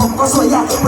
ผมก็สวยอยางเ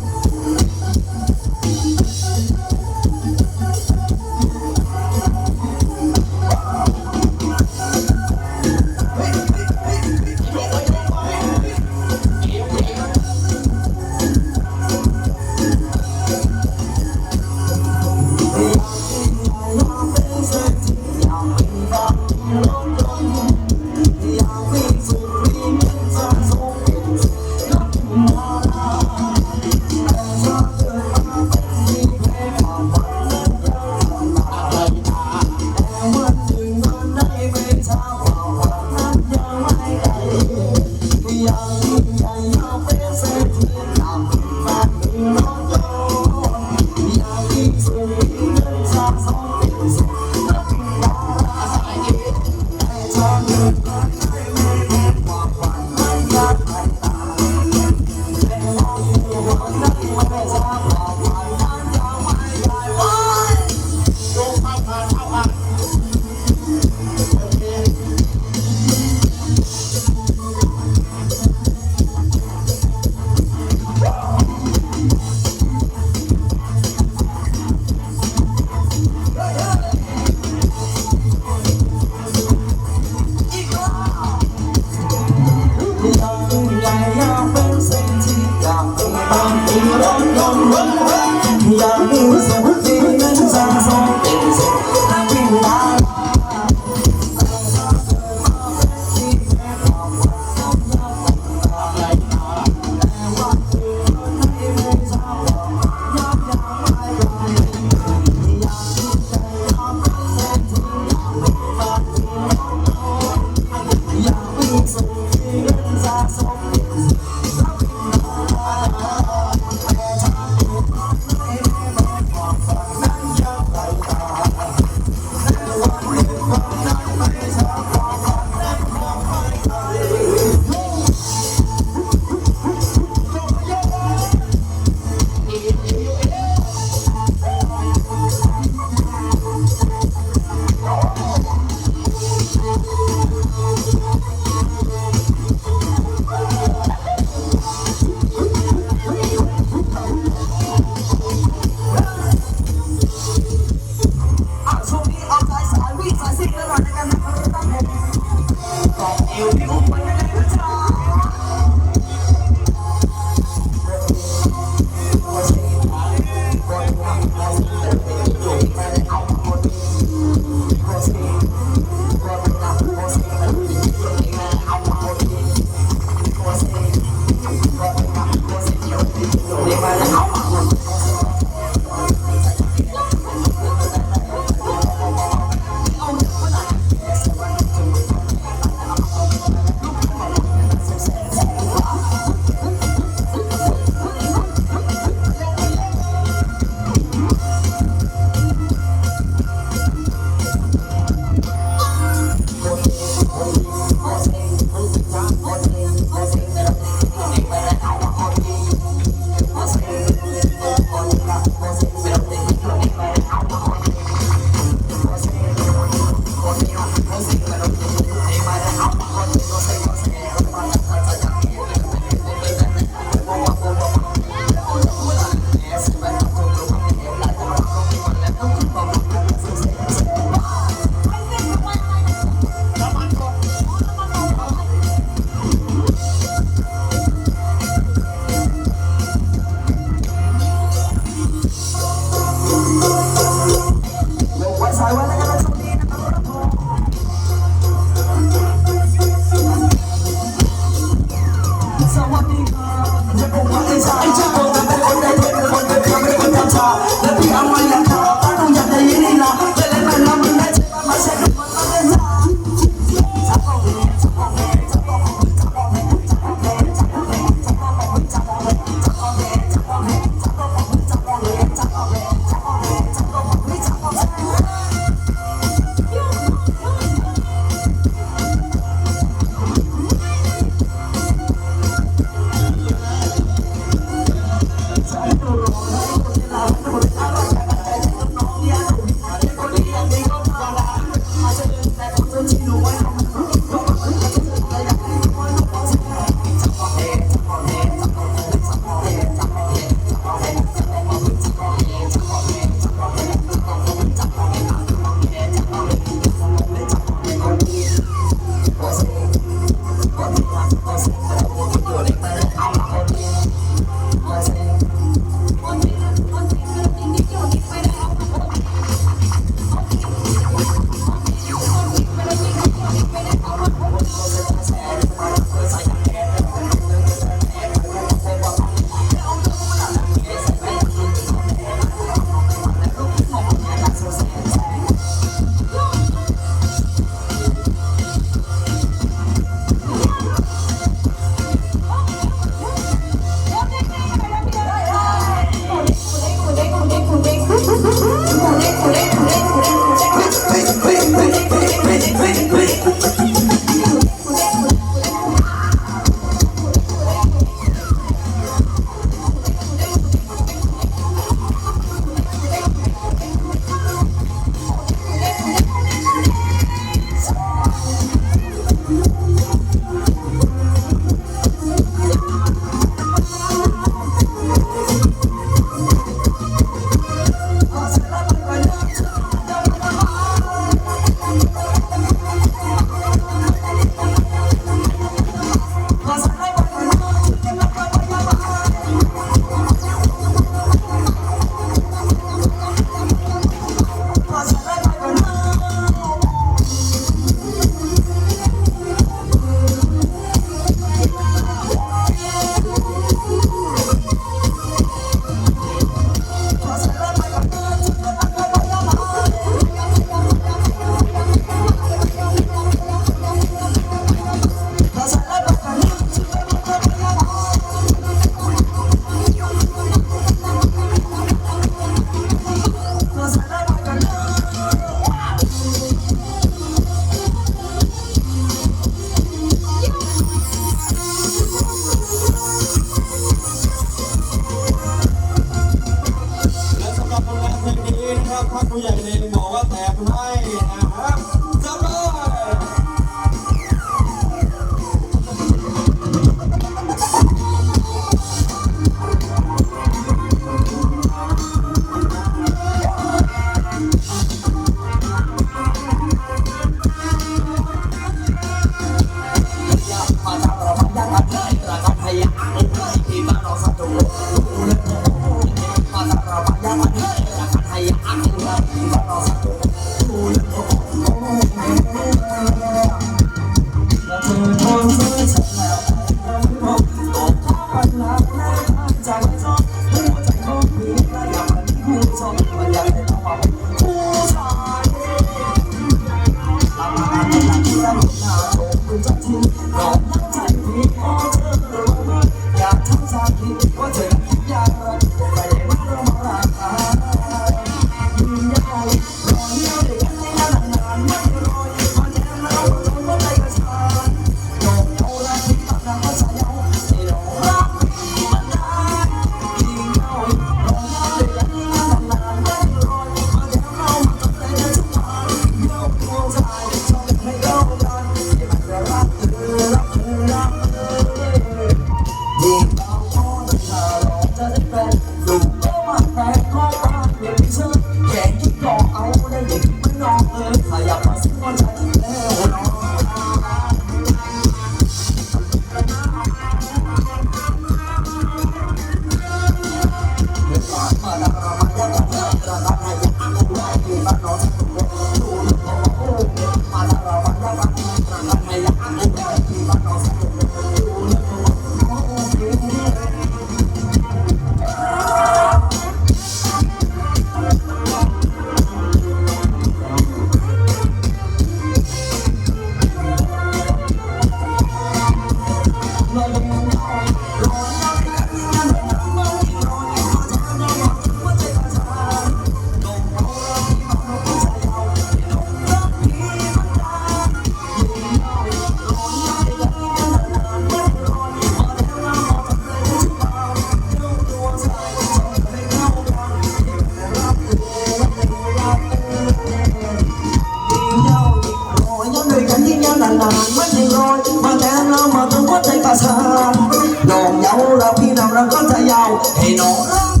า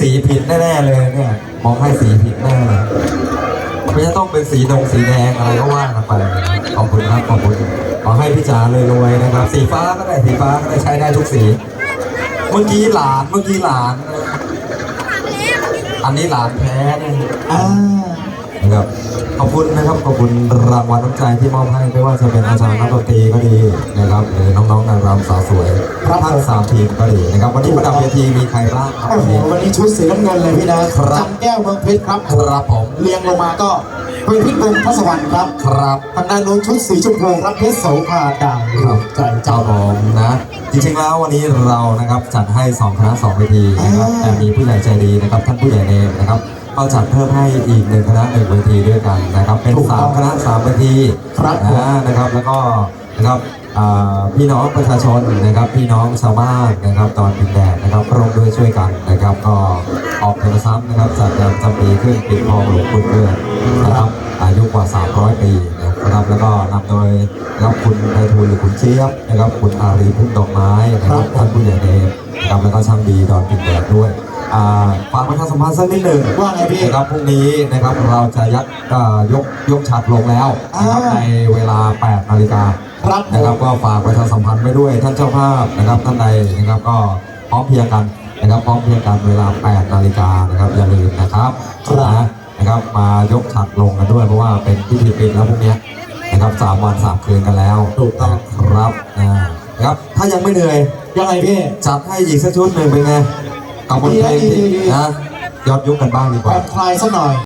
สีผิดแน่ๆเลยเนี่ยมองให้สีผิดแน่เลยไม่จะต้องเป็นสีดงสีแดงอะไรก็ว่ากันไปขอบคุณครับขอบคุณขอให้พี่จ๋ารวยๆนะครับ สีฟ้าก็ได้สีฟ้าก็ได้ใช้ได้ทุกสี เมื่อกี้หลานเมื่อกี้หลานอันนี้หลานแท้เนี่ยอ่านะครับ อบคุณนะครับขอบคุณรางวัลน้ำใจที่มอบให้ไม่ว่าจะเป็นอาจารย์นักดนตรีก็ดีนะครับหรือน้องๆนางรำสาวสวยทั้งสามทีมก็ดีนะครับวันนี้ประดับเวทีมีใครบ้างครับโอ้วันโหนี้ วันนี้ชุดสีน้ำเงินเลยพี่นะครับจันแก้วเมืองเพชรครับครับผมเรียงลงมาก็เป็นพิกรมพระสวรรค์ครับครับ ทางด้านโน้นชุดสีชมพูรับเพชรโสภาดาวครับใจเจ้าเจ้า ผมนะ จริงๆแล้ววันนี้เรานะครับจัดให้สองคณะสองเวทีนะครับอ่า แต่มีผู้ใหญ่ใจดีนะครับท่านผู้ใหญ่เนมนะครับ ก็จัดเพิ่มให้อีกหนึ่งคณะหนึ่งเวทีด้วยกันนะครับ เป็นสามคณะสามเวทีครับผม นะนะครับ แล้วก็นะครับอ่าพี่น้องประชาชนนะครับ พี่น้องชาวบ้านนะครับ ตอนดินแดดนะครับร่วมด้วยช่วยกันนะครับ ก็ออกเงินซ้ำนะครับจัดงานจำปีขึ้นปิดทองหลวงปู่เพื่อนนะครับ อายุกว่า 300 ปีนะครับแล้วก็นำโดยนะครับคุณไพฑูรย์หรือคุณเจี๊ยบนะครับคุณอารีพุ่มดอกไม้นะครับท่านผู้ใหญ่เดชนะครับแล้วก็ช่างดีดอนปิดแดดด้วยอ่า ฝากประชาสัมพันธ์สักนิดหนึ่งว่าไงพี่นะครับพรุ่งนี้นะครับเราจะยัดเอ่อยกยกฉากลงแล้วนะครับอ่าในเวลา 8 นาฬิกาครับผมนะครับก็ฝากประชาสัมพันธ์ไว้ด้วยท่านเจ้าภาพนะครับท่านใดนะครับก็พร้อมเพรียงกันนะครับพร้อมเพรียงกันเวลา 8 นาฬิกานะครับอย่าลืมนะครับนะนะครับมายกฉากลงกันด้วยเพราะว่าเป็นพิธีปิดแล้วพรุ่งนี้นะครับสามวันสามคืนกันแล้วถูกต้องครับอ่านะครับถ้ายังไม่เหนื่อยยังไงพี่จัดให้อีกสักชุดหนึ่งเป็นไง กับบทเพลงที่ดีๆๆนะยอดยุคกันบ้างดีกผ่ว่า อนคลายสักหน่อย